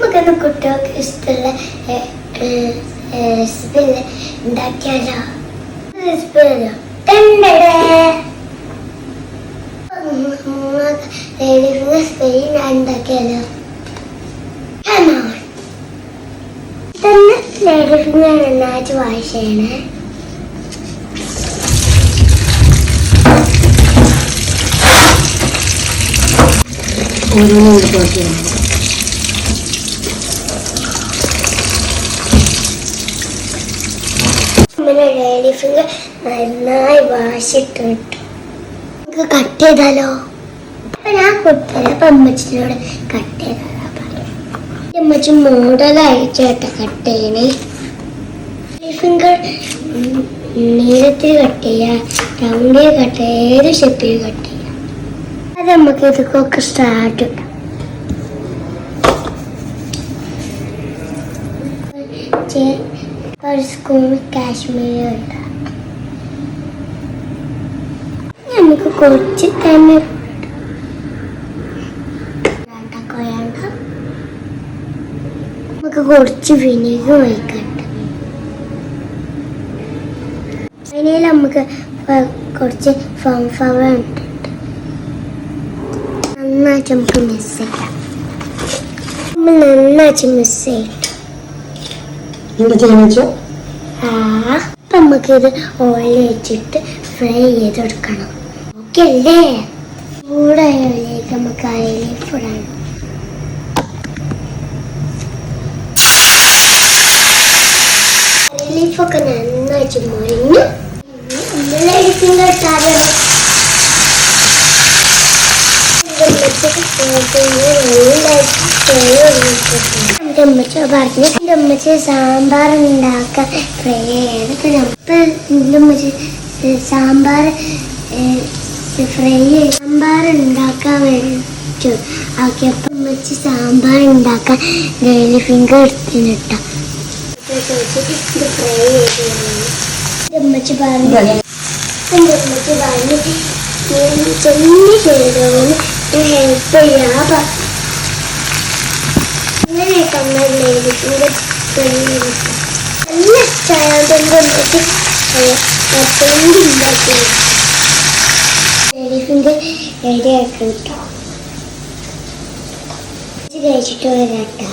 നമുക്കൊന്ന് കുട്ടികൾക്ക് ഇഷ്ടമുള്ള റെസിപ്പി ഉണ്ടാക്കിയാലോ? റെസിപ്പി സ്പെയിൻ ഉണ്ടാക്കിയാലോ? Come on. തന്നെ ലേഡി ഫിംഗർ നന്നായിട്ട് വാഷ് ചെയ്യണേ ഓരോന്നും. നമ്മുടെ ലേഡി ഫിംഗർ നന്നായി വാശിട്ട് നമുക്ക് കട്ട് ചെയ്താലോ? അപ്പൊ ഞാൻ കുട്ടികളെ അമ്മച്ചിനോട് കട്ട് ചെയ്താലോ പറഞ്ഞു അമ്മച്ചി മോഡലായി ചേട്ട കട്ട് ചെയ്യണേ. ഫിംഗർ നീളത്തിൽ കട്ട് ചെയ്യാം റൗണ്ടിൽ കട്ട് ചെയ്യാം ഏത് ഷെപ്പിൽ കട്ട് ചെയ്യാം. അത് നമുക്ക് ഇതൊക്കെ സ്റ്റാർട്ട് ഇടാം ചെ- ഒരു സ്കൂൾ കാശ്മീർ ഉണ്ടാക്കാം നമുക്ക് കുറച്ച് തന്നെ നമുക്ക് കുറച്ച് വിനീഗർ ഒഴിക്കട്ടെ. അതിൽ നമുക്ക് കുറച്ച് കുറച്ച് ഫംഫവർ ഇട്ടിട്ട് നന്നായിട്ട് നമുക്ക് മിസ് ചെയ്യാം. നമ്മൾ നന്നായിട്ട് മിസ് ചെയ്യും. എന്താ ചെയ്യാന്ന് വെച്ചോ? നമുക്കിത് ഓയിൽ വെച്ചിട്ട് ഫ്രൈ ചെയ്തെടുക്കണം. ഓക്കെ അല്ലേ? ചൂടായ ഓയിലേക്ക് നമുക്ക് അതിലേക്ക് ഇടണം ലീഫൊക്കെ നന്നായിട്ട് മൊരിഞ്ഞ് നമ്മളെടുക്കുന്ന ഇട്ടാലും എന്റെ അമ്മച്ച പറഞ്ഞു സാമ്പാർ ഉണ്ടാക്കാൻ പിന്നെ അപ്പം എന്റെ സാമ്പാർ ഫ്രൈ സാമ്പാർ ഉണ്ടാക്കാൻ വേണ്ടി ആക്കിയപ്പോൾ അമ്മച്ചി സാമ്പാർ ഉണ്ടാക്കാൻ ഡെയിലി ഫിംഗർ എടുത്തിനിട്ട ഇത് ഫ്രൈ ചെയ്ത്. എന്റെ അമ്മച്ചി പറഞ്ഞു എന്റെ അമ്മച്ചി പറഞ്ഞു ചെന്നി ചെയ്തോന്ന് ഹെൽപ്പ് ചെയ്യാ ഇങ്ങനെ കമ്മലിന്റെ നല്ല ചായകൊണ്ട് വന്നിട്ട് അത്തോണ്ട് ഉണ്ടാക്കി ലേഡീസിന്റെ റെഡിയാക്കി കേട്ടോ കഴിച്ചിട്ട് വരാട്ടോ